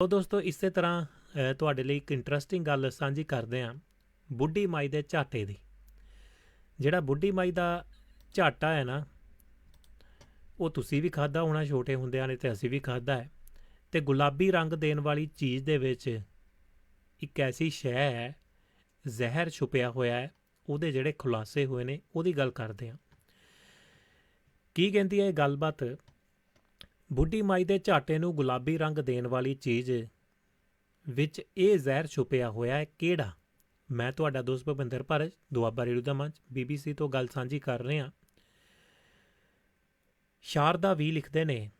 ਤੋ ਦੋਸਤੋ, ਇਸੇ ਤਰ੍ਹਾਂ ਤੁਹਾਡੇ ਲਈ ਇੱਕ ਇੰਟਰਸਟਿੰਗ ਗੱਲ ਸਾਂਝੀ ਕਰਦੇ ਹਾਂ, ਬੁੱਢੀ ਮਾਈ ਦੇ ਝਾਟੇ ਦੀ। ਜਿਹੜਾ ਬੁੱਢੀ ਮਾਈ ਦਾ ਝਾਟਾ ਹੈ ਨਾ, ਉਹ ਤੁਸੀਂ ਵੀ ਖਾਦਾ ਹੋਣਾ, ਛੋਟੇ ਹੁੰਦਿਆਂ ਨੇ ਤੇ ਅਸੀਂ ਵੀ ਖਾਦਾ ਹੈ। ਤੇ ਗੁਲਾਬੀ ਰੰਗ ਦੇਣ ਵਾਲੀ ਚੀਜ਼ ਦੇ ਵਿੱਚ ਇੱਕ ਐਸੀ ਸ਼ੈ ਹੈ, ਜ਼ਹਿਰ ਛੁਪਿਆ ਹੋਇਆ ਹੈ, ਉਹਦੇ ਜਿਹੜੇ ਖੁਲਾਸੇ ਹੋਏ ਨੇ, ਉਹਦੀ ਗੱਲ ਕਰਦੇ ਹਾਂ। ਕੀ ਕਹਿੰਦੀ ਹੈ ਇਹ ਗੱਲਬਾਤ? ਬੁੱਢੀ ਮਾਈ ਦੇ ਝਾਟੇ ਨੂੰ ਗੁਲਾਬੀ ਰੰਗ ਦੇਣ ਵਾਲੀ ਚੀਜ਼ ਵਿੱਚ ਇਹ ਜ਼ਹਿਰ ਛੁਪਿਆ ਹੋਇਆ ਹੈ। ਕਿਹੜਾ? ਮੈਂ ਤੁਹਾਡਾ ਦੋਸਤ ਭਵਿੰਦਰ ਭਰਜ, ਦੁਆਬਾ ਰੇਡੀਓ ਦਾ ਮੰਚ BBC ਤੋਂ ਗੱਲ ਸਾਂਝੀ ਕਰ ਰਿਹਾ। ਸ਼ਾਰਦਾ ਵੀ ਲਿਖਦੇ ਨੇ,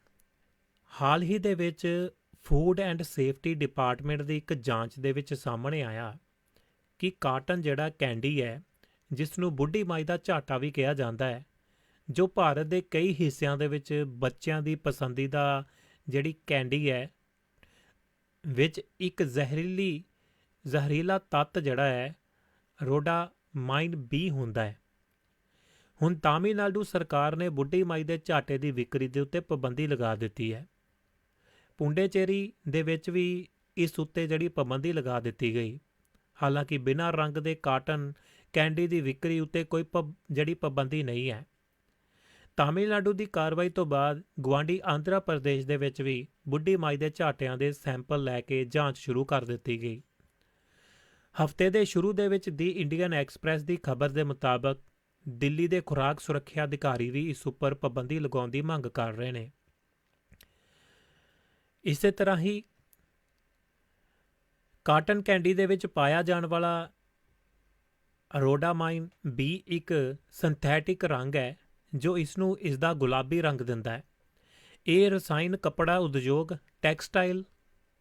ਹਾਲ ਹੀ ਦੇ ਵਿੱਚ ਫੂਡ ਐਂਡ ਸੇਫਟੀ ਡਿਪਾਰਟਮੈਂਟ ਦੀ ਇੱਕ ਜਾਂਚ ਦੇ ਵਿੱਚ ਸਾਹਮਣੇ ਆਇਆ ਕਿ ਕਾਟਨ ਜਿਹੜਾ ਕੈਂਡੀ ਹੈ ਜਿਸ ਨੂੰ ਬੁੱਢੀ ਮਾਈ ਦਾ ਝਾਟਾ ਵੀ ਕਿਹਾ ਜਾਂਦਾ ਹੈ ਜੋ ਭਾਰਤ ਦੇ ਕਈ ਹਿੱਸਿਆਂ ਦੇ ਵਿੱਚ ਬੱਚਿਆਂ ਦੀ ਪਸੰਦੀਦਾ ਜਿਹੜੀ ਕੈਂਡੀ ਹੈ, ਵਿੱਚ ਇੱਕ ਜ਼ਹਿਰੀਲੀ, ਜ਼ਹਿਰੀਲਾ ਤੱਤ ਜਿਹੜਾ ਹੈ, ਰੋਡਾ ਮਾਈਨ ਬੀ ਹੁੰਦਾ ਹੈ। ਹੁਣ ਤਾਮਿਲਨਾਡੂ ਸਰਕਾਰ ਨੇ ਬੁੱਢੀ ਮਾਈ ਦੇ ਝਾਟੇ ਦੀ ਵਿਕਰੀ ਦੇ ਉੱਤੇ ਪਾਬੰਦੀ ਲਗਾ ਦਿੱਤੀ ਹੈ। ਪੁੰਡੇਚੇਰੀ ਦੇ ਵਿੱਚ ਵੀ ਇਸ ਉੱਤੇ ਜਿਹੜੀ ਪਾਬੰਦੀ ਲਗਾ ਦਿੱਤੀ ਗਈ। ਹਾਲਾਂਕਿ ਬਿਨਾਂ ਰੰਗ ਦੇ ਕਾਟਨ ਕੈਂਡੀ ਦੀ ਵਿਕਰੀ ਉੱਤੇ ਕੋਈ ਪਬ- ਜਿਹੜੀ ਪਾਬੰਦੀ ਨਹੀਂ ਹੈ। ਤਾਮਿਲਨਾਡੂ ਦੀ ਕਾਰਵਾਈ ਤੋਂ ਬਾਅਦ ਗਵਾਂਡੀ ਆਂਧਰਾ ਪ੍ਰਦੇਸ਼ ਦੇ ਵਿੱਚ ਵੀ ਬੁੱਢੀ ਮਾਈ ਦੇ ਝਾਟਿਆਂ ਦੇ ਸੈਂਪਲ ਲੈ ਕੇ ਜਾਂਚ ਸ਼ੁਰੂ ਕਰ ਦਿੱਤੀ ਗਈ। ਹਫ਼ਤੇ ਦੇ ਸ਼ੁਰੂ ਦੇ ਵਿੱਚ ਦੀ ਇੰਡੀਅਨ ਐਕਸਪ੍ਰੈਸ ਦੀ ਖਬਰ ਦੇ ਮੁਤਾਬਕ ਦਿੱਲੀ ਦੇ ਖੁਰਾਕ ਸੁਰੱਖਿਆ ਅਧਿਕਾਰੀ ਵੀ ਇਸ ਉੱਪਰ ਪਾਬੰਦੀ ਲਗਾਉਣ ਦੀ ਮੰਗ ਕਰ ਰਹੇ ਨੇ। ਇਸੇ ਤਰ੍ਹਾਂ ਹੀ ਕਾਟਨ ਕੈਂਡੀ ਦੇ ਵਿੱਚ ਪਾਇਆ ਜਾਣ ਵਾਲਾ ਅਰੋਡਾਮਾਈਨ ਵੀ ਇੱਕ ਸਿੰਥੈਟਿਕ ਰੰਗ ਹੈ। ਜੋ ਇਸ ਨੂੰ ਇਸ ਦਾ ਗੁਲਾਬੀ ਰੰਗ ਦਿੰਦਾ ਹੈ। ਇਹ ਰਸਾਇਣ ਕਪੜਾ ਉਦਯੋਗ, ਟੈਕਸਟਾਈਲ,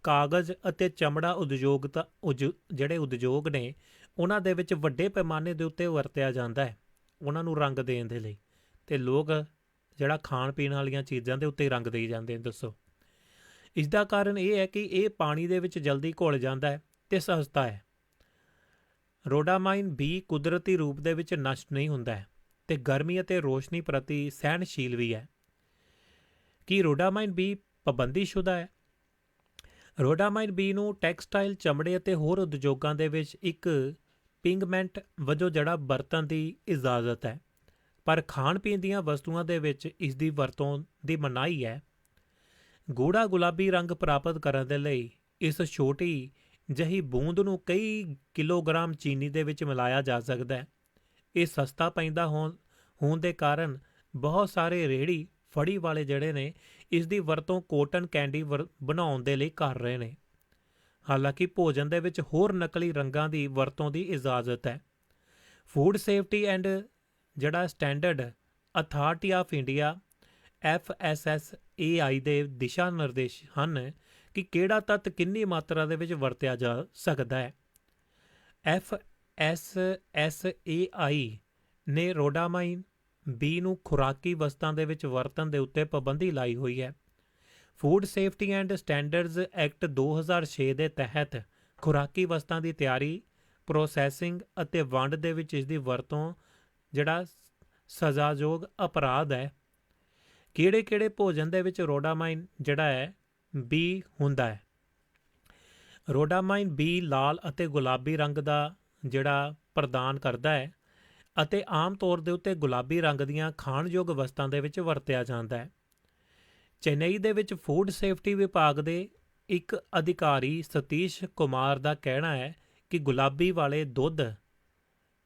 ਕਾਗਜ਼ ਅਤੇ ਚਮੜਾ ਉਦਯੋਗਤਾ ਉਜ- ਜਿਹੜੇ ਉਦਯੋਗ ਨੇ, ਉਹਨਾਂ ਦੇ ਵਿੱਚ ਵੱਡੇ ਪੈਮਾਨੇ ਦੇ ਉੱਤੇ ਵਰਤਿਆ ਜਾਂਦਾ ਹੈ, ਉਹਨਾਂ ਨੂੰ ਰੰਗ ਦੇਣ ਦੇ ਲਈ। ਤੇ ਲੋਕ ਜਿਹੜਾ ਖਾਣ ਪੀਣ ਵਾਲੀਆਂ ਚੀਜ਼ਾਂ ਦੇ ਉੱਤੇ ਰੰਗ ਦੇਈ ਜਾਂਦੇ ਨੇ, ਦੱਸੋ। ਇਸ ਦਾ ਕਾਰਨ ਇਹ ਹੈ ਕਿ ਇਹ ਪਾਣੀ ਦੇ ਵਿੱਚ ਜਲਦੀ ਘੁਲ ਜਾਂਦਾ ਹੈ ਤੇ ਸਸਤਾ ਹੈ। ਰੋਡਾਮਾਈਨ ਵੀ ਕੁਦਰਤੀ ਰੂਪ ਦੇ ਵਿੱਚ ਨਸ਼ਟ ਨਹੀਂ ਹੁੰਦਾ ਹੈ। ਤੇ ਗਰਮੀ ਅਤੇ ਰੋਸ਼ਨੀ ਪ੍ਰਤੀ ਸਹਿਣਸ਼ੀਲ ਵੀ ਹੈ। ਕੀ ਰੋਡਾਮਾਈਨ ਬੀ ਪਾਬੰਦੀਸ਼ੁਦਾ ਹੈ? ਰੋਡਾਮਾਈਨ ਬੀ ਨੂੰ ਟੈਕਸਟਾਈਲ ਚਮੜੇ ਅਤੇ ਹੋਰ ਉਦਯੋਗਾਂ ਦੇ ਵਿੱਚ ਇੱਕ ਪਿਗਮੈਂਟ ਵਜੋਂ ਜੜਾ ਵਰਤਣ ਦੀ ਇਜਾਜ਼ਤ ਹੈ। ਪਰ ਖਾਣ ਪੀਣ ਦੀਆਂ ਵਸਤੂਆਂ ਦੇ ਵਿੱਚ ਇਸ ਦੀ ਵਰਤੋਂ ਦੀ ਮਨਾਹੀ ਹੈ। ਗੂੜਾ ਗੁਲਾਬੀ ਰੰਗ ਪ੍ਰਾਪਤ ਕਰਨ ਦੇ ਲਈ ਇਸ ਛੋਟੀ ਜਹੀ ਬੂੰਦ ਨੂੰ ਕਈ ਕਿਲੋਗ੍ਰਾਮ ਚੀਨੀ ਦੇ ਵਿੱਚ ਮਿਲਾਇਆ ਜਾ ਸਕਦਾ ਹੈ। ਇਹ ਸਸਤਾ ਪੈਂਦਾ ਹੋਣ ਹੋਣ ਦੇ ਕਾਰਨ ਬਹੁਤ ਸਾਰੇ ਰੇੜੀ ਫੜੀ ਵਾਲੇ ਜਿਹੜੇ ਨੇ, ਇਸ ਦੀ ਵਰਤੋਂ ਕੋਟਨ ਕੈਂਡੀ ਵਰ- ਬਣਾਉਣ ਦੇ ਲਈ ਕਰ ਰਹੇ ਨੇ। ਹਾਲਾਂਕਿ ਭੋਜਨ ਦੇ ਵਿੱਚ ਹੋਰ ਨਕਲੀ ਰੰਗਾਂ ਦੀ ਵਰਤੋਂ ਦੀ ਇਜਾਜ਼ਤ ਹੈ। ਫੂਡ ਸੇਫਟੀ ਐਂਡ ਜਿਹੜਾ standard authority of India FSSAI ਦੇ ਦਿਸ਼ਾ ਨਿਰਦੇਸ਼ ਹਨ ਕਿ ਕਿਹੜਾ ਤੱਤ ਕਿੰਨੀ ਮਾਤਰਾ ਦੇ ਵਿੱਚ ਵਰਤਿਆ ਜਾ ਸਕਦਾ ਹੈ। FSSAI ਨੇ ਰੋਡਾਮਾਈਨ ਬੀ ਨੂੰ ਖੁਰਾਕੀ ਵਸਤਾਂ ਦੇ ਵਿੱਚ ਵਰਤਣ ਦੇ ਉੱਤੇ ਪਾਬੰਦੀ ਲਾਈ ਹੋਈ ਹੈ। Food safety and standards act 2006 ਦੇ ਤਹਿਤ ਖੁਰਾਕੀ ਵਸਤਾਂ ਦੀ ਤਿਆਰੀ, ਪ੍ਰੋਸੈਸਿੰਗ ਅਤੇ ਵੰਡ ਦੇ ਵਿੱਚ ਇਸ ਦੀ ਵਰਤੋਂ ਜਿਹੜਾ ਸਜ਼ਾਯੋਗ ਅਪਰਾਧ ਹੈ, ਕਿਹੜੇ-ਕਿਹੜੇ ਭੋਜਨ ਦੇ ਵਿੱਚ ਰੋਡਾਮਾਈਨ ਜਿਹੜਾ ਹੈ, ਬੀ ਹੁੰਦਾ ਹੈ। ਰੋਡਾਮਾਈਨ ਬੀ ਲਾਲ ਅਤੇ ਗੁਲਾਬੀ ਰੰਗ ਦਾ ਜਿਹੜਾ ਪ੍ਰਦਾਨ ਕਰਦਾ ਹੈ ਅਤੇ ਆਮ ਤੌਰ ਦੇ ਉੱਤੇ ਗੁਲਾਬੀ ਰੰਗ ਦੀਆਂ ਖਾਣਯੋਗ ਵਸਤਾਂ ਦੇ ਵਿੱਚ ਵਰਤਿਆ ਜਾਂਦਾ ਹੈ। ਚੇਨਈ ਦੇ ਵਿੱਚ ਫੂਡ ਸੇਫਟੀ ਵਿਭਾਗ ਦੇ ਇੱਕ ਅਧਿਕਾਰੀ ਸਤੀਸ਼ ਕੁਮਾਰ ਦਾ ਕਹਿਣਾ ਹੈ ਕਿ ਗੁਲਾਬੀ ਵਾਲੇ ਦੁੱਧ,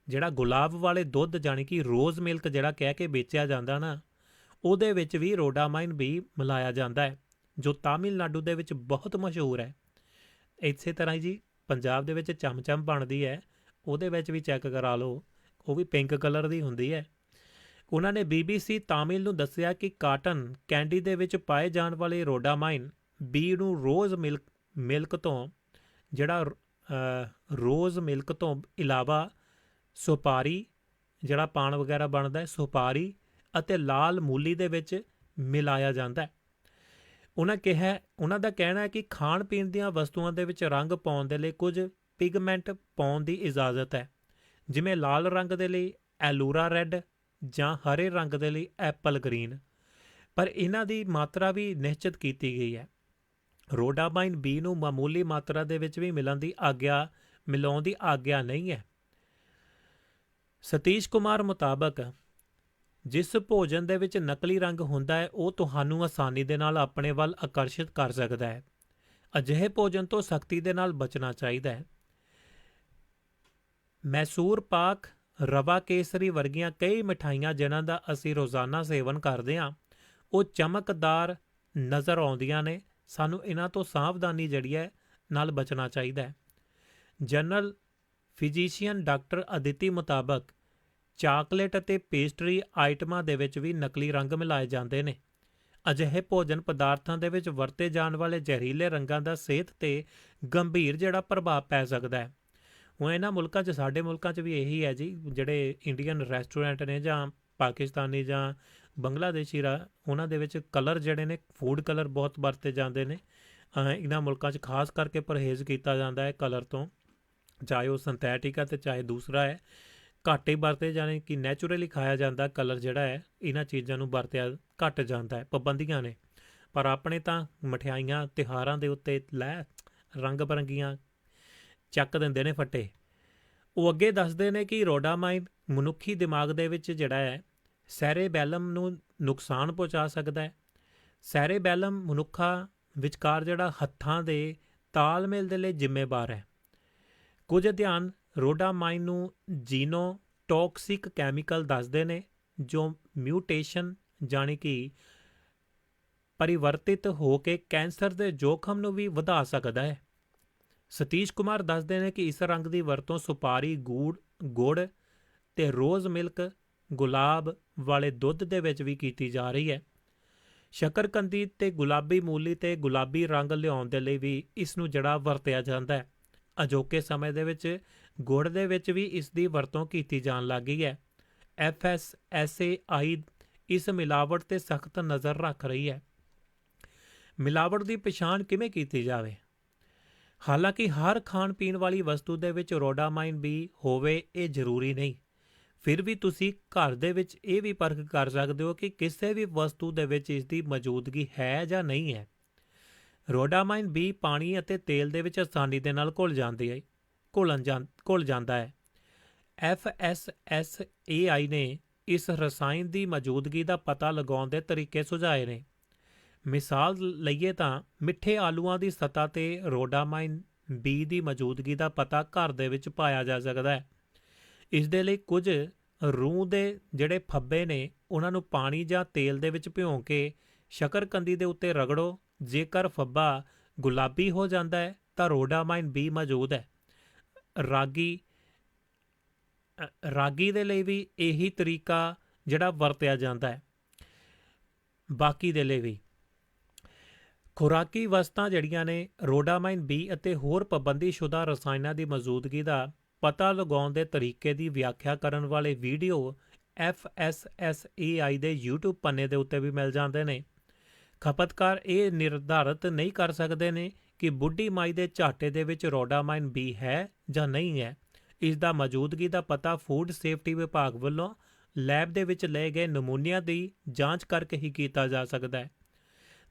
ਜਿਹੜਾ ਗੁਲਾਬ ਵਾਲੇ ਦੁੱਧ ਜਾਨੀ ਕਿ ਰੋਜ਼ ਮਿਲਕ ਜਿਹੜਾ ਕਹਿ ਕੇ ਵੇਚਿਆ ਜਾਂਦਾ ਨਾ, ਉਹਦੇ ਵਿੱਚ ਵੀ ਰੋਡਾਮਾਈਨ ਵੀ ਮਿਲਾਇਆ ਜਾਂਦਾ ਹੈ, ਜੋ ਤਾਮਿਲਨਾਡੂ ਦੇ ਵਿੱਚ ਬਹੁਤ ਮਸ਼ਹੂਰ ਹੈ। ਇਸੇ ਤਰ੍ਹਾਂ ਹੀ ਜੀ, ਪੰਜਾਬ ਦੇ ਵਿੱਚ ਚਮਚਮ ਬਣਦੀ ਹੈ ਉਹਦੇ ਵਿੱਚ ਵੀ ਚੈੱਕ ਕਰਾ ਲਓ, ਉਹ ਵੀ ਪਿੰਕ ਕਲਰ ਦੀ ਹੁੰਦੀ ਹੈ। ਉਹਨਾਂ ਨੇ BBC ਤਾਮਿਲ ਨੂੰ ਦੱਸਿਆ ਕਿ ਕਾਟਨ ਕੈਂਡੀ ਦੇ ਵਿੱਚ ਪਾਏ ਜਾਣ ਵਾਲੇ ਰੋਡਾਮਾਈਨ ਬੀ ਨੂੰ ਰੋਜ਼ ਮਿਲਕ ਮਿਲਕ ਤੋਂ, ਜਿਹੜਾ ਰੋਜ਼ ਮਿਲਕ ਤੋਂ ਇਲਾਵਾ ਸੁਪਾਰੀ, ਜਿਹੜਾ ਪਾਣ ਵਗੈਰਾ ਬਣਦਾ ਹੈ, ਸੁਪਾਰੀ ਅਤੇ ਲਾਲ ਮੂਲੀ ਦੇ ਵਿੱਚ ਮਿਲਾਇਆ ਜਾਂਦਾ ਹੈ। ਉਹਨਾਂ ਕਿਹਾ, ਉਹਨਾਂ ਦਾ ਕਹਿਣਾ ਹੈ ਕਿ ਖਾਣ ਪੀਣ ਦੀਆਂ ਵਸਤੂਆਂ ਦੇ ਵਿੱਚ ਰੰਗ ਪਾਉਣ ਦੇ ਲਈ ਕੁਝ ਪਿਗਮੈਂਟ ਪਾਉਣ ਦੀ ਇਜਾਜ਼ਤ ਹੈ। ਜਿਵੇਂ ਲਾਲ ਰੰਗ ਦੇ ਲਈ ਐਲੂਰਾ ਰੈੱਡ ਜਾਂ ਹਰੇ ਰੰਗ ਦੇ ਲਈ ਐਪਲ ਗ੍ਰੀਨ। ਪਰ ਇਹਨਾਂ ਦੀ ਮਾਤਰਾ ਵੀ ਨਿਸ਼ਚਿਤ ਕੀਤੀ ਗਈ ਹੈ। ਰੋਡਾਮਾਈਨ ਬੀ ਨੂੰ ਮਾਮੂਲੀ ਮਾਤਰਾ ਦੇ ਵਿੱਚ ਵੀ ਮਿਲਣ ਦੀ ਆਗਿਆ, ਮਿਲਾਉਣ ਦੀ ਆਗਿਆ ਨਹੀਂ ਹੈ। ਸਤੀਸ਼ ਕੁਮਾਰ ਮੁਤਾਬਕ, ਜਿਸ ਭੋਜਨ ਦੇ ਵਿੱਚ ਨਕਲੀ ਰੰਗ ਹੁੰਦਾ ਹੈ, ਉਹ ਤੁਹਾਨੂੰ ਆਸਾਨੀ ਦੇ ਨਾਲ ਆਪਣੇ ਵੱਲ ਆਕਰਸ਼ਿਤ ਕਰ ਸਕਦਾ ਹੈ। ਅਜਿਹੇ ਭੋਜਨ ਤੋਂ ਸਖਤੀ ਦੇ ਨਾਲ ਬਚਣਾ ਚਾਹੀਦਾ ਹੈ। ਮੈਸੂਰ ਪਾਕ ਰਵਾ ਕੇਸਰੀ ਵਰਗੀਆਂ ਕਈ ਮਠਾਈਆਂ ਜਿਨ੍ਹਾਂ ਦਾ ਅਸੀਂ ਰੋਜ਼ਾਨਾ ਸੇਵਨ ਕਰਦੇ ਹਾਂ, ਉਹ ਚਮਕਦਾਰ ਨਜ਼ਰ ਆਉਂਦੀਆਂ ਨੇ, ਸਾਨੂੰ ਇਹਨਾਂ ਤੋਂ ਸਾਵਧਾਨੀ ਜਿਹੜੀ ਹੈ ਨਾਲ ਬਚਣਾ ਚਾਹੀਦਾ ਹੈ। ਜਨਰਲ ਫਿਜ਼ੀਸ਼ੀਅਨ ਡਾਕਟਰ ਅਦਿਤੀ ਮੁਤਾਬਕ ਚਾਕਲੇਟ ਅਤੇ ਪੇਸਟਰੀ ਆਈਟਮਾਂ ਦੇ ਵਿੱਚ ਵੀ ਨਕਲੀ ਰੰਗ ਮਿਲਾਏ ਜਾਂਦੇ ਨੇ। ਅਜਿਹੇ ਭੋਜਨ ਪਦਾਰਥਾਂ ਦੇ ਵਿੱਚ ਵਰਤੇ ਜਾਣ ਵਾਲੇ ਜ਼ਹਿਰੀਲੇ ਰੰਗਾਂ ਦਾ ਸਿਹਤ ਤੇ ਗੰਭੀਰ ਜਿਹੜਾ ਪ੍ਰਭਾਵ ਪੈ ਸਕਦਾ ਹੈ। ਹੁਣ ਇਹਨਾਂ ਮੁਲਕਾਂ 'ਚ, ਸਾਡੇ ਮੁਲਕਾਂ 'ਚ ਵੀ ਇਹੀ ਹੈ ਜੀ, ਜਿਹੜੇ ਇੰਡੀਅਨ ਰੈਸਟੋਰੈਂਟ ਨੇ ਜਾਂ ਪਾਕਿਸਤਾਨੀ ਜਾਂ ਬੰਗਲਾਦੇਸ਼ੀ ਰਾ, ਉਹਨਾਂ ਦੇ ਵਿੱਚ ਕਲਰ ਜਿਹੜੇ ਨੇ ਫੂਡ ਕਲਰ ਬਹੁਤ ਵਰਤੇ ਜਾਂਦੇ ਨੇ। ਇਹਨਾਂ ਮੁਲਕਾਂ 'ਚ ਖਾਸ ਕਰਕੇ ਪਰਹੇਜ਼ ਕੀਤਾ ਜਾਂਦਾ ਹੈ ਕਲਰ ਤੋਂ, ਚਾਹੇ ਉਹ ਸਿੰਥੈਟਿਕ ਹੈ ਤੇ ਚਾਹੇ ਦੂਸਰਾ ਹੈ। ਘੱਟ ਹੀ ਵਰਤੇ ਜਾਣੇ ਕਿ ਨੇਚਰਲੀ ਖਾਇਆ ਜਾਂਦਾ ਕਲਰ ਜਿਹੜਾ ਹੈ, ਇਹਨਾਂ ਚੀਜ਼ਾਂ ਨੂੰ ਵਰਤਿਆ ਘੱਟ ਜਾਂਦਾ ਹੈ, ਪਾਬੰਦੀਆਂ ਨੇ। ਪਰ ਆਪਣੇ ਤਾਂ ਮਠਿਆਈਆਂ ਤਿਹਾਰਾਂ ਦੇ ਉੱਤੇ ਲੈ ਰੰਗ ਬਰੰਗੀਆਂ ਚੱਕ ਦਿੰਦੇ ਨੇ ਫੱਟੇ। ਉਹ ਅੱਗੇ ਦੱਸਦੇ ਨੇ ਕਿ ਰੋਡਾਮਾਈਨ ਮਨੁੱਖੀ ਦਿਮਾਗ ਦੇ ਵਿੱਚ ਜਿਹੜਾ ਹੈ ਸੈਰੇਬੈਲਮ ਨੂੰ ਨੁਕਸਾਨ ਪਹੁੰਚਾ ਸਕਦਾ ਹੈ। ਸੈਰੇਬੈਲਮ ਮਨੁੱਖਾ ਵਿਚਕਾਰ ਜਿਹੜਾ ਹੱਥਾਂ ਦੇ ਤਾਲਮੇਲ ਦੇ ਲਈ ਜ਼ਿੰਮੇਵਾਰ ਹੈ। ਕੁਝ ਅਧਿਐਨ ਰੋਡਾਮਾਈਨ ਨੂੰ ਜੀਨੋ ਟੌਕਸਿਕ ਕੈਮੀਕਲ ਦੱਸਦੇ ਨੇ, ਜੋ ਮਿਊਟੇਸ਼ਨ ਜਾਣੀ ਕਿ ਪਰਿਵਰਤਿਤ ਹੋ ਕੇ ਕੈਂਸਰ ਦੇ ਜੋਖਮ ਨੂੰ ਵੀ ਵਧਾ ਸਕਦਾ ਹੈ। ਸਤੀਸ਼ ਕੁਮਾਰ ਦੱਸਦੇ ਨੇ ਕਿ ਇਸ ਰੰਗ ਦੀ ਵਰਤੋਂ ਸੁਪਾਰੀ, ਗੂੜ, ਗੁੜ ਤੇ ਰੋਜ਼ ਮਿਲਕ, ਗੁਲਾਬ ਵਾਲੇ ਦੁੱਧ ਦੇ ਵਿੱਚ ਵੀ ਕੀਤੀ ਜਾ ਰਹੀ ਹੈ। ਸ਼ਕਰਕੰਦੀ ਤੇ ਗੁਲਾਬੀ ਮੂਲੀ ਤੇ ਗੁਲਾਬੀ ਰੰਗ ਲਿਆਉਣ ਦੇ ਲਈ ਵੀ ਇਸ ਨੂੰ ਜੜਾ ਵਰਤਿਆ ਜਾਂਦਾ ਹੈ। ਅਜੋਕੇ ਸਮੇਂ ਦੇ ਵਿੱਚ ਗੁੜ ਦੇ ਵਿੱਚ ਵੀ ਇਸ ਦੀ ਵਰਤੋਂ ਕੀਤੀ ਜਾਣ ਲੱਗੀ ਹੈ। ਐਫਐਸਐਸਏਆਈ ਇਸ ਮਿਲਾਵਟ ਤੇ ਸਖਤ ਨਜ਼ਰ ਰੱਖ ਰਹੀ ਹੈ। ਮਿਲਾਵਟ ਦੀ ਪਛਾਣ ਕਿਵੇਂ ਕੀਤੀ ਜਾਵੇ? ਹਾਲਾਂਕਿ ਹਰ ਖਾਣ ਪੀਣ ਵਾਲੀ ਵਸਤੂ ਦੇ ਵਿੱਚ ਰੋਡਾਮਾਈਨ ਵੀ ਹੋਵੇ, ਇਹ ਜ਼ਰੂਰੀ ਨਹੀਂ। ਫਿਰ ਵੀ ਤੁਸੀਂ ਘਰ ਦੇ ਵਿੱਚ ਇਹ ਵੀ ਪਰਖ ਕਰ ਸਕਦੇ ਹੋ ਕਿ ਕਿਸੇ ਵੀ ਵਸਤੂ ਦੇ ਵਿੱਚ ਇਸ ਦੀ ਮੌਜੂਦਗੀ ਹੈ ਜਾਂ ਨਹੀਂ ਹੈ। ਰੋਡਾਮਾਈਨ ਵੀ ਪਾਣੀ ਅਤੇ ਤੇਲ ਦੇ ਵਿੱਚ ਆਸਾਨੀ ਦੇ ਨਾਲ ਘੁਲ ਜਾਂਦੀ ਹੈ ਘੁਲਣ ਜਾਂ, ਘੁਲ ਜਾਂਦਾ ਹੈ। ਐਫਐਸਐਸਏਆਈ ਨੇ ਇਸ ਰਸਾਇਣ ਦੀ ਮੌਜੂਦਗੀ ਦਾ ਪਤਾ ਲਗਾਉਣ ਦੇ ਤਰੀਕੇ ਸੁਝਾਏ ਨੇ। ਮਿਸਾਲ ਲਈਏ ਤਾਂ ਮਿੱਠੇ ਆਲੂਆਂ ਦੀ ਸਤ੍ਹਾ ਤੇ ਰੋਡਾਮਾਈਨ ਬੀ ਦੀ ਮੌਜੂਦਗੀ ਦਾ ਪਤਾ ਘਰ ਦੇ ਵਿੱਚ ਪਾਇਆ ਜਾ ਸਕਦਾ ਹੈ। ਇਸ ਦੇ ਲਈ ਕੁਝ ਰੂਹ ਦੇ ਜਿਹੜੇ ਫੱਬੇ ਨੇ, ਉਹਨਾਂ ਨੂੰ ਪਾਣੀ ਜਾਂ ਤੇਲ ਦੇ ਵਿੱਚ ਭਿਉਂ ਕੇ ਸ਼ਕਰਕੰਦੀ ਦੇ ਉੱਤੇ ਰਗੜੋ। ਜੇਕਰ ਫੱਬਾ ਗੁਲਾਬੀ ਹੋ ਜਾਂਦਾ ਹੈ, ਤਾਂ ਰੋਡਾਮਾਈਨ ਬੀ ਮੌਜੂਦ ਹੈ। ਰਾਗੀ ਰਾਗੀ ਦੇ ਲਈ ਵੀ ਇਹੀ ਤਰੀਕਾ ਜਿਹੜਾ ਵਰਤਿਆ ਜਾਂਦਾ ਹੈ। ਬਾਕੀ ਦੇ ਲਈ ਵੀ। ਖੁਰਾਕੀ ਵਸਤਾਂ ਜਿਹੜੀਆਂ ਨੇ ਰੋਡਾਮਾਈਨ ਬੀ ਅਤੇ ਹੋਰ ਪਾਬੰਦੀਸ਼ੁਦਾ ਰਸਾਇਣਾਂ ਦੀ ਮੌਜੂਦਗੀ ਦਾ ਪਤਾ ਲਗਾਉਣ ਦੇ ਤਰੀਕੇ ਦੀ ਵਿਆਖਿਆ ਕਰਨ ਵਾਲੇ ਵੀਡੀਓ FSSAI ਦੇ YouTube ਪੰਨੇ ਦੇ ਉੱਤੇ ਵੀ ਮਿਲ ਜਾਂਦੇ ਨੇ। ਖਪਤਕਾਰ ਇਹ ਨਿਰਧਾਰਤ ਨਹੀਂ ਕਰ ਸਕਦੇ ਨੇ ਕਿ ਬੁੱਢੀ ਮਾਈ ਦੇ ਝਾਟੇ ਦੇ ਵਿੱਚ ਰੋਡਾਮਾਈਨ ਬੀ ਹੈ ਜਾਂ ਨਹੀਂ ਹੈ। ਇਸ ਦਾ ਮੌਜੂਦਗੀ ਦਾ ਪਤਾ ਫੂਡ ਸੇਫਟੀ ਵਿਭਾਗ ਵੱਲੋਂ ਲੈਬ ਦੇ ਵਿੱਚ ਲਏ ਗਏ ਨਮੂਨਿਆਂ ਦੀ ਜਾਂਚ ਕਰਕੇ ਹੀ ਕੀਤਾ ਜਾ ਸਕਦਾ ਹੈ।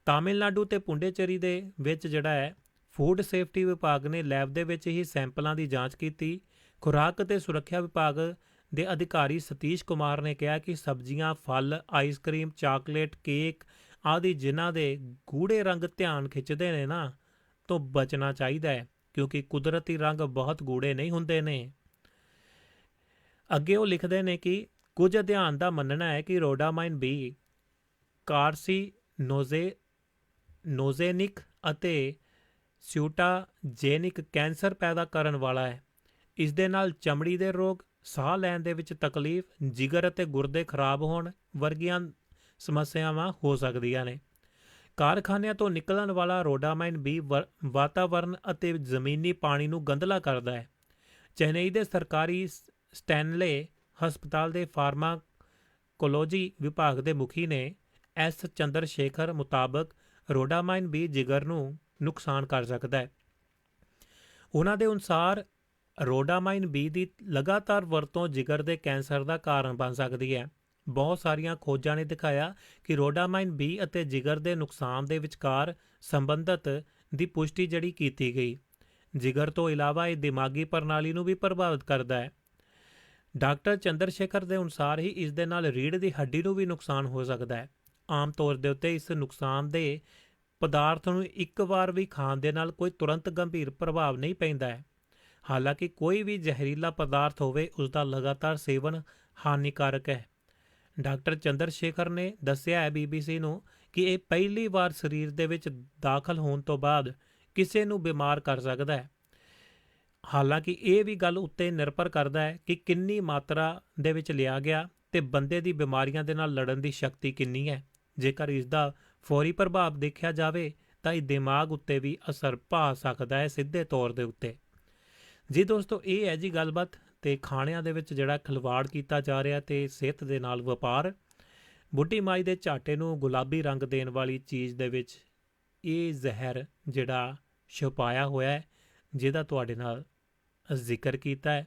ਤਾਮਿਲਨਾਡੂ ਤੇ ਪੁੰਡੇਚੇਰੀ ਦੇ ਵਿੱਚ ਜਿਹੜਾ ਹੈ, ਫੂਡ ਸੇਫਟੀ ਵਿਭਾਗ ਨੇ ਲੈਬ ਦੇ ਵਿੱਚ ਹੀ ਸੈਂਪਲਾਂ ਦੀ ਜਾਂਚ ਕੀਤੀ। ਖੁਰਾਕ ਅਤੇ ਸੁਰੱਖਿਆ ਵਿਭਾਗ ਦੇ ਅਧਿਕਾਰੀ ਸਤੀਸ਼ ਕੁਮਾਰ ਨੇ ਕਿਹਾ ਕਿ ਸਬਜ਼ੀਆਂ, ਫਲ, ਆਈਸਕ੍ਰੀਮ, ਚਾਕਲੇਟ, ਕੇਕ ਆਦਿ ਜਿਨ੍ਹਾਂ ਦੇ ਗੂੜੇ ਰੰਗ ਧਿਆਨ ਖਿੱਚਦੇ ਨੇ ਨਾ, ਤੋਂ ਬਚਣਾ ਚਾਹੀਦਾ ਹੈ, ਕਿਉਂਕਿ ਕੁਦਰਤੀ ਰੰਗ ਬਹੁਤ ਗੂੜੇ ਨਹੀਂ ਹੁੰਦੇ ਨੇ। ਅੱਗੇ ਉਹ ਲਿਖਦੇ ਨੇ ਕਿ ਕੁਝ ਅਧਿਐਨ ਦਾ ਮੰਨਣਾ ਹੈ ਕਿ ਰੋਡਾਮਾਈਨ ਬੀ ਕਾਰਸੀ, ਨੋਜ਼ੇ ਨੋਜ਼ੇਨਿਕ ਅਤੇ ਸਿਊਟਾਜੇਨਿਕ ਕੈਂਸਰ ਪੈਦਾ ਕਰਨ ਵਾਲਾ ਹੈ। ਇਸ ਦੇ ਨਾਲ ਚਮੜੀ ਦੇ ਰੋਗ, ਸਾਹ ਲੈਣ ਦੇ ਵਿੱਚ ਤਕਲੀਫ, ਜਿਗਰ ਅਤੇ ਗੁਰਦੇ ਖਰਾਬ ਹੋਣ ਵਰਗੀਆਂ ਸਮੱਸਿਆਵਾਂ ਹੋ ਸਕਦੀਆਂ ਨੇ। ਕਾਰਖਾਨਿਆਂ ਤੋਂ ਨਿਕਲਣ ਵਾਲਾ ਰੋਡਾਮਾਈਨ ਵੀ ਵਰ- ਵਾਤਾਵਰਣ ਅਤੇ ਜ਼ਮੀਨੀ ਪਾਣੀ ਨੂੰ ਗੰਧਲਾ ਕਰਦਾ ਹੈ। ਚੇਨਈ ਦੇ ਸਰਕਾਰੀ ਸਟੈਨਲੇ ਹਸਪਤਾਲ ਦੇ ਫਾਰਮਾਕੋਲੋਜੀ ਵਿਭਾਗ ਦੇ ਮੁਖੀ ਨੇ ਐਸ ਚੰਦਰ ਸ਼ੇਖਰ ਮੁਤਾਬਕ ਰੋਡਾਮਾਈਨ ਵੀ ਜਿਗਰ ਨੂੰ ਨੁਕਸਾਨ ਕਰ ਸਕਦਾ ਹੈ। ਉਹਨਾਂ ਦੇ ਅਨੁਸਾਰ, ਰੋਡਾਮਾਈਨ ਬੀ ਦੀ ਲਗਾਤਾਰ ਵਰਤੋਂ ਜਿਗਰ ਦੇ ਕੈਂਸਰ ਦਾ ਕਾਰਨ ਬਣ ਸਕਦੀ ਹੈ। ਬਹੁਤ ਸਾਰੀਆਂ ਖੋਜਾਂ ਨੇ ਦਿਖਾਇਆ ਕਿ ਰੋਡਾਮਾਈਨ ਬੀ ਅਤੇ ਜਿਗਰ ਦੇ ਨੁਕਸਾਨ ਦੇ ਵਿਚਕਾਰ ਸੰਬੰਧਤ ਦੀ ਪੁਸ਼ਟੀ ਜਿਹੜੀ ਕੀਤੀ ਗਈ। ਜਿਗਰ ਤੋਂ ਇਲਾਵਾ ਇਹ ਦਿਮਾਗੀ ਪ੍ਰਣਾਲੀ ਨੂੰ ਵੀ ਪ੍ਰਭਾਵਿਤ ਕਰਦਾ ਹੈ। ਡਾਕਟਰ ਚੰਦਰ ਸ਼ੇਖਰ ਦੇ ਅਨੁਸਾਰ ਹੀ ਇਸ ਦੇ ਨਾਲ ਰੀੜ੍ਹ ਦੀ ਹੱਡੀ ਨੂੰ ਵੀ ਨੁਕਸਾਨ ਹੋ ਸਕਦਾ ਹੈ। ਆਮ ਤੌਰ ਦੇ ਉੱਤੇ ਇਸ ਨੁਕਸਾਨ ਦੇ ਪਦਾਰਥ ਨੂੰ ਇੱਕ ਵਾਰ ਵੀ ਖਾਣ ਦੇ ਨਾਲ ਕੋਈ ਤੁਰੰਤ ਗੰਭੀਰ ਪ੍ਰਭਾਵ ਨਹੀਂ ਪੈਂਦਾ ਹੈ। ਹਾਲਾਂਕਿ ਕੋਈ ਵੀ ਜ਼ਹਿਰੀਲਾ ਪਦਾਰਥ ਹੋਵੇ ਉਸ ਦਾ ਲਗਾਤਾਰ ਸੇਵਨ ਹਾਨੀਕਾਰਕ ਹੈ। ਡਾਕਟਰ ਚੰਦਰ ਸ਼ੇਖਰ ਨੇ ਦੱਸਿਆ ਹੈ ਬੀਬੀਸੀ ਨੂੰ ਕਿ ਇਹ ਪਹਿਲੀ ਵਾਰ ਸਰੀਰ ਦੇ ਵਿੱਚ ਦਾਖਲ ਹੋਣ ਤੋਂ ਬਾਅਦ ਕਿਸੇ ਨੂੰ ਬਿਮਾਰ ਕਰ ਸਕਦਾ ਹੈ। ਹਾਲਾਂਕਿ ਇਹ ਵੀ ਗੱਲ ਉੱਤੇ ਨਿਰਭਰ ਕਰਦਾ ਹੈ ਕਿ ਕਿੰਨੀ ਮਾਤਰਾ ਦੇ ਵਿੱਚ ਲਿਆ ਗਿਆ ਤੇ ਬੰਦੇ ਦੀ ਬਿਮਾਰੀਆਂ ਦੇ ਨਾਲ ਲੜਨ ਦੀ ਸ਼ਕਤੀ ਕਿੰਨੀ ਹੈ। ਜੇਕਰ ਇਸ ਦਾ ਫੌਰੀ ਪ੍ਰਭਾਵ ਦੇਖਿਆ ਜਾਵੇ, ਤਾਂ ਇਹ ਦਿਮਾਗ ਉੱਤੇ ਵੀ ਅਸਰ ਪਾ ਸਕਦਾ ਹੈ ਸਿੱਧੇ ਤੌਰ ਦੇ ਉੱਤੇ। ਜੀ ਦੋਸਤੋ, ਇਹ ਹੈ ਜੀ ਗੱਲਬਾਤ ਤੇ ਖਾਣਿਆਂ ਦੇ ਵਿੱਚ ਜਿਹੜਾ ਖਿਲਵਾੜ ਕੀਤਾ ਜਾ ਰਿਹਾ ਤੇ ਸਿਹਤ ਦੇ ਨਾਲ ਵਪਾਰ। ਬੁੱਢੀ ਮਾਈ ਦੇ ਝਾਟੇ ਨੂੰ ਗੁਲਾਬੀ ਰੰਗ ਦੇਣ ਵਾਲੀ ਚੀਜ਼ ਦੇ ਵਿੱਚ ਇਹ ਜ਼ਹਿਰ ਜਿਹੜਾ ਛੁਪਾਇਆ ਹੋਇਆ ਹੈ, ਜਿਹਦਾ ਤੁਹਾਡੇ ਨਾਲ ਜ਼ਿਕਰ ਕੀਤਾ ਹੈ।